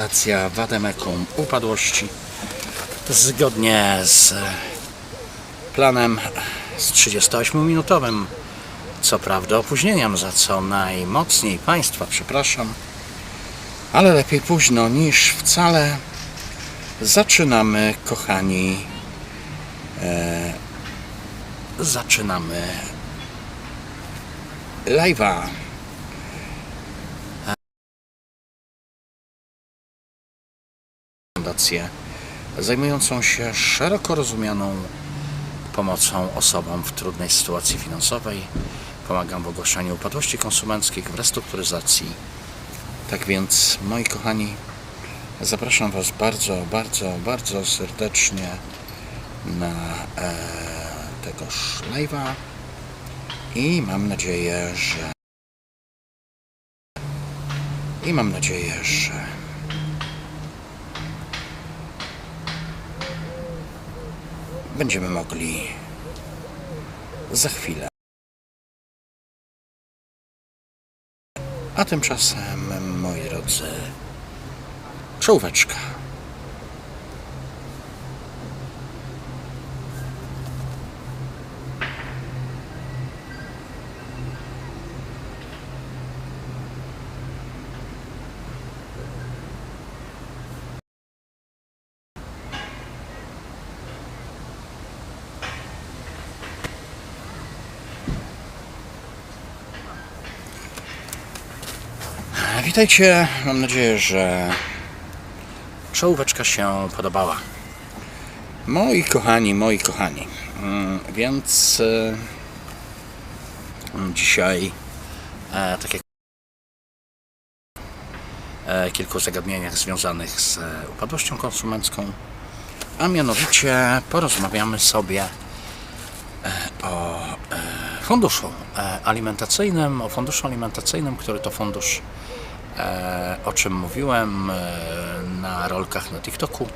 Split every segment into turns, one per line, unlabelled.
Stacja Wademekum upadłości. Zgodnie z planem z 38-minutowym co prawda opóźnieniem, za co najmocniej Państwa przepraszam, ale lepiej późno niż wcale. Zaczynamy, kochani, e, zaczynamy. Live'a. Fundację zajmującą się szeroko rozumianą pomocą osobom w trudnej sytuacji finansowej. Pomagam w ogłaszaniu upadłości konsumenckich, w restrukturyzacji. Tak więc, moi kochani, zapraszam Was bardzo, bardzo, bardzo serdecznie na e, tegoż live'a i mam nadzieję, że i mam nadzieję, że będziemy mogli za chwilę. A tymczasem, moi drodzy, czołóweczka. Witajcie, mam nadzieję, że czołóweczka się podobała. Moi kochani, moi kochani, mm, więc e, dzisiaj, e, tak jak e, kilku zagadnieniach związanych z upadłością konsumencką, a mianowicie porozmawiamy sobie o funduszu alimentacyjnym, o funduszu alimentacyjnym, który to fundusz o czym mówiłem e, na rolkach na TikToku,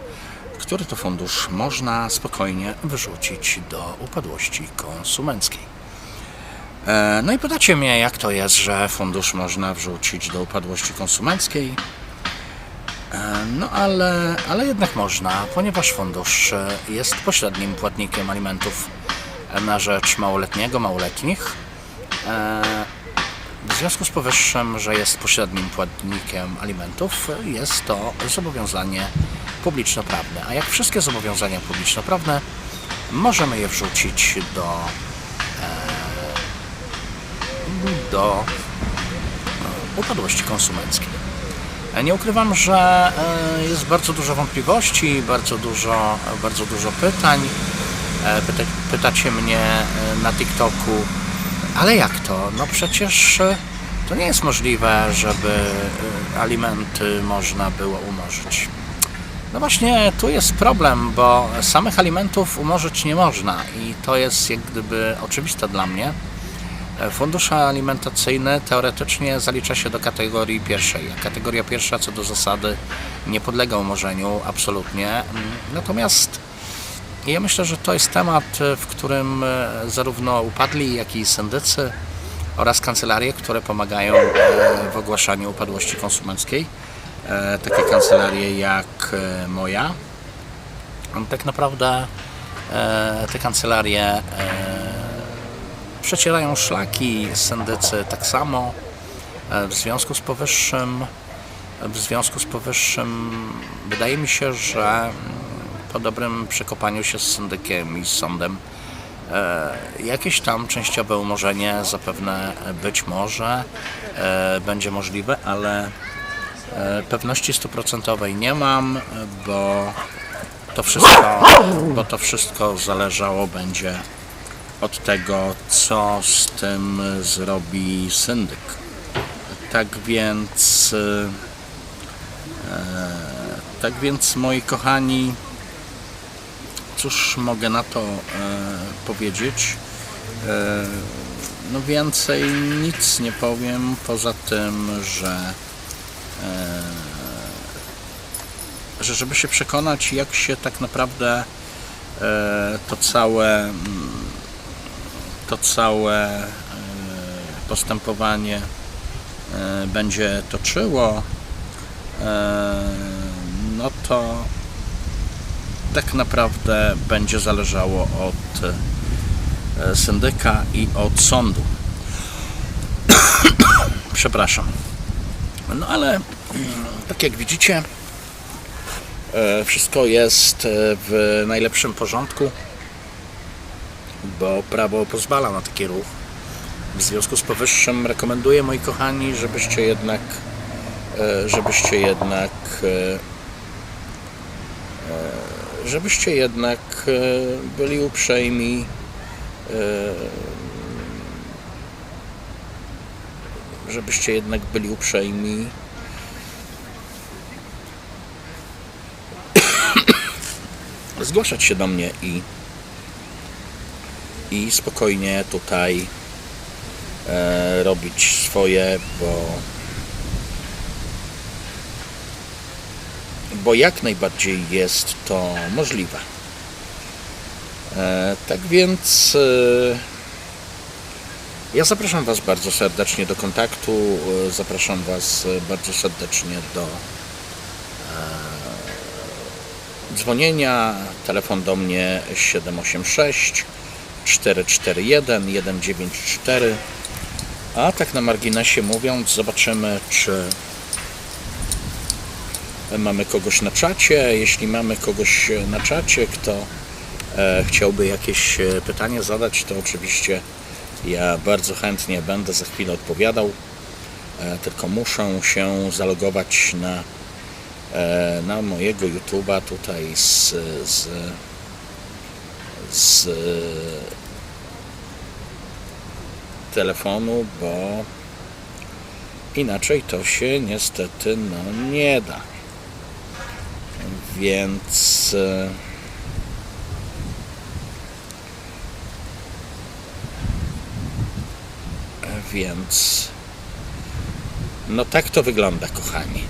który to fundusz można spokojnie wyrzucić do upadłości konsumenckiej. E, No i pytacie mnie, jak to jest, że fundusz można wrzucić do upadłości konsumenckiej. E, No ale, ale jednak można, ponieważ fundusz e, jest pośrednim płatnikiem alimentów na rzecz małoletniego, małoletnich. W związku z powyższym, że jest pośrednim płatnikiem alimentów, jest to zobowiązanie publiczno-prawne. A jak wszystkie zobowiązania publiczno-prawne, możemy je wrzucić do, e, do e, upadłości konsumenckiej. Nie ukrywam, że e, jest bardzo dużo wątpliwości, bardzo dużo, bardzo dużo pytań. Pyta, pytacie mnie na TikToku, ale jak to? No przecież e, to nie jest możliwe, żeby e, alimenty można było umorzyć. No właśnie, tu jest problem, bo samych alimentów umorzyć nie można i to jest jak gdyby oczywiste dla mnie. E, Fundusz alimentacyjny teoretycznie zalicza się do kategorii pierwszej. Kategoria pierwsza co do zasady nie podlega umorzeniu absolutnie. Mm, Natomiast ja myślę, że to jest temat, e, w którym e, zarówno upadli, jak i syndycy oraz kancelarie, które pomagają e, w ogłaszaniu upadłości konsumenckiej, takie kancelarie jak moja, tak naprawdę te kancelarie przecierają szlaki, syndycy tak samo. W związku z powyższym, w związku z powyższym wydaje mi się, że po dobrym przekopaniu się z syndykiem i z sądem e, jakieś tam częściowe umorzenie zapewne być może e, będzie możliwe, ale e, pewności stuprocentowej nie mam, bo to wszystko, bo to wszystko zależało będzie od tego, co z tym zrobi syndyk. Tak więc, tak więc, moi kochani, cóż mogę na to e, powiedzieć? E, no więcej nic nie powiem, poza tym, że e, że żeby się przekonać, jak się tak naprawdę to całe to całe postępowanie będzie toczyło, no to tak naprawdę będzie zależało od e, syndyka i od sądu. Przepraszam. No ale mm, tak jak widzicie, e, wszystko jest e, w najlepszym porządku, bo prawo pozwala na taki ruch. W związku z powyższym rekomenduję, moi kochani, żebyście jednak, żebyście jednak, żebyście jednak e, byli uprzejmi, e, żebyście jednak byli uprzejmi. Zgłaszać się do mnie i i spokojnie tutaj e, robić swoje, bo bo jak najbardziej jest to możliwe. E, tak więc e, ja zapraszam Was bardzo serdecznie do kontaktu, e, zapraszam Was bardzo serdecznie do dzwonienia. Telefon do mnie 786 441 194. A tak na marginesie mówiąc, zobaczymy, czy mamy kogoś na czacie. Jeśli mamy kogoś na czacie, kto e, chciałby jakieś e, pytanie zadać, to oczywiście ja bardzo chętnie będę za chwilę odpowiadał. E, tylko muszę się zalogować na, e, na mojego YouTube'a tutaj z, z z telefonu, bo inaczej to się niestety no, nie da. Więc e, więc no tak to wygląda, kochani.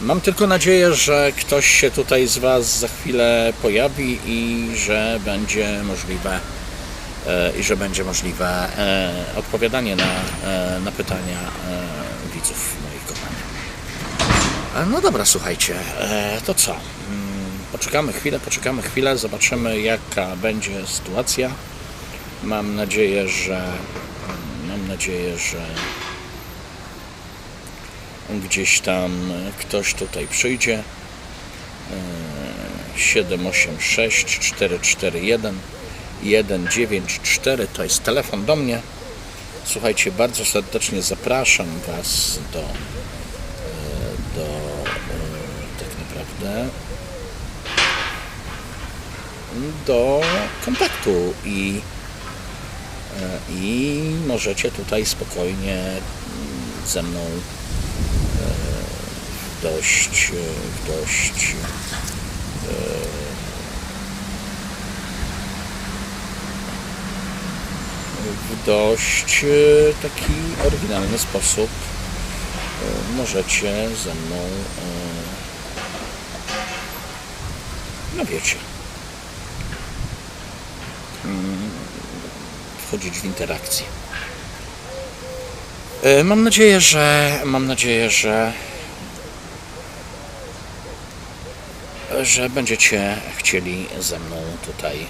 Mam tylko nadzieję, że ktoś się tutaj z Was za chwilę pojawi i że będzie możliwe i że będzie możliwe e, odpowiadanie na, e, na pytania e, widzów moich kochanych. E, No dobra, słuchajcie, e, to co? Mm, Poczekamy chwilę, poczekamy chwilę, zobaczymy jaka będzie sytuacja. Mam nadzieję, że mam nadzieję, że gdzieś tam ktoś tutaj przyjdzie. E, 786 441 194 to jest telefon do mnie. Słuchajcie, bardzo serdecznie zapraszam Was do, e, do e, tak naprawdę do kontaktu i, e, i możecie tutaj spokojnie mm, ze mną dość, dość w dość e, taki oryginalny sposób e, możecie ze mną e, no wiecie mm, wchodzić w interakcję. Mam nadzieję, że mam nadzieję, że że będziecie chcieli ze mną tutaj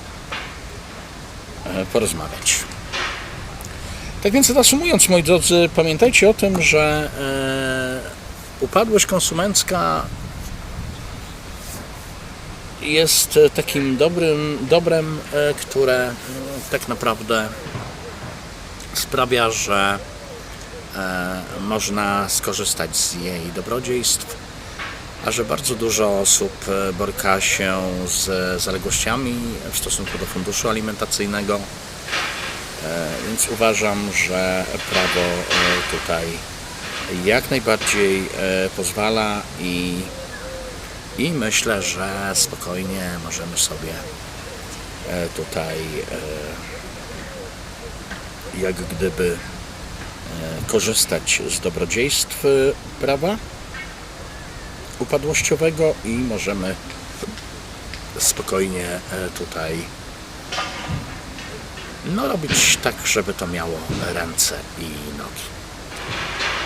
porozmawiać. Tak więc reasumując, moi drodzy, pamiętajcie o tym, że e, upadłość konsumencka jest takim dobrym dobrem, e, które tak naprawdę sprawia, że e, można skorzystać z jej dobrodziejstw, a że bardzo dużo osób e, boryka się z zaległościami w stosunku do funduszu alimentacyjnego, e, więc uważam, że prawo e, tutaj jak najbardziej e, pozwala i, i myślę, że spokojnie możemy sobie e, tutaj e, jak gdyby e, korzystać z dobrodziejstw e, prawa upadłościowego i możemy spokojnie e, tutaj no robić tak, żeby to miało ręce i nogi.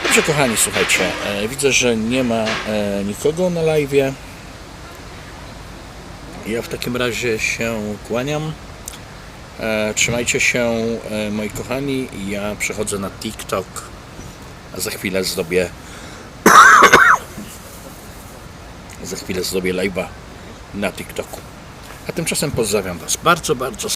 Dobrze, kochani, słuchajcie, e, widzę, że nie ma e, nikogo na live. Ja w takim razie się kłaniam. E, trzymajcie się, moi kochani. Ja przechodzę na TikTok. A za chwilę zrobię. za chwilę zrobię live'a na TikToku. A tymczasem pozdrawiam Was bardzo, bardzo